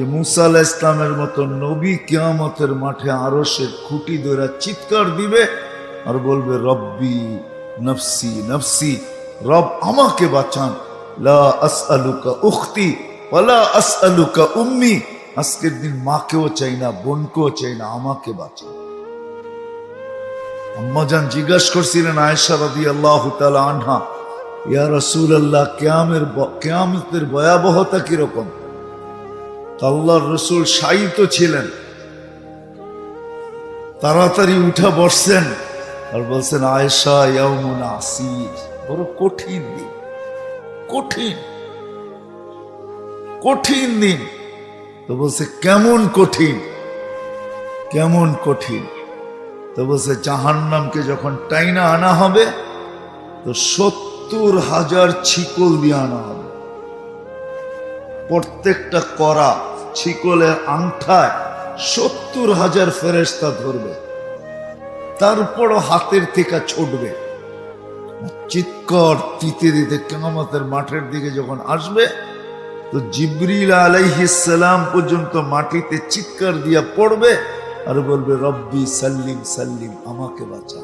যে মুসা ইসলামের মতো নবী কেয়ামতের মাঠে আরও সে খুঁটি ধরে চিৎকার দিবে আর বলবে, রব্বি নফসি নফসি, রব আমাকে বাঁচান। লা আসআলুকা উখতি ওয়ালা আসআলুকা উম্মি। আজকের দিন মাকেও চাই না, বোনকেও চাই না, আমাকে বাঁচান। আম্মাজান জিজ্ঞাসা করছিলেন আয়েশা রাদি আল্লাহ আনহা, ইয়া রসুল আল্লাহ কেয়ামের কেয়ামতের ভয়াবহতা কীরকম? আল্লাহর রসুল শায়িত ছিলেন। তাড়াতাড়ি উঠা বসছেন আর বলছেন, আয়েশা আসির। বড় কঠিন দিন, কঠিন কঠিন দিন। তো বলছে, কেমন কঠিন কেমন কঠিন? তো বলছে, জাহান্নামকে যখন টাইনা আনা হবে, তো সত্তর হাজার ছিকল দিয়ে আনা হবে। প্রত্যেকটা করা ছিকলের আংঠায় সত্তর হাজার ফেরেস্তা ধরবে। তারপরও হাতের থেকে ছুটবে। চিৎকর দিতে দিতে কেমামতের মাঠের দিকে যখন আসবে, তো জিবরিল আলাইহিসালাম পর্যন্ত মাটিতে চিৎকার দিয়া পড়বে আর বলবে, রব্বি সাল্লিম সাল্লিম, আমাকে বাঁচা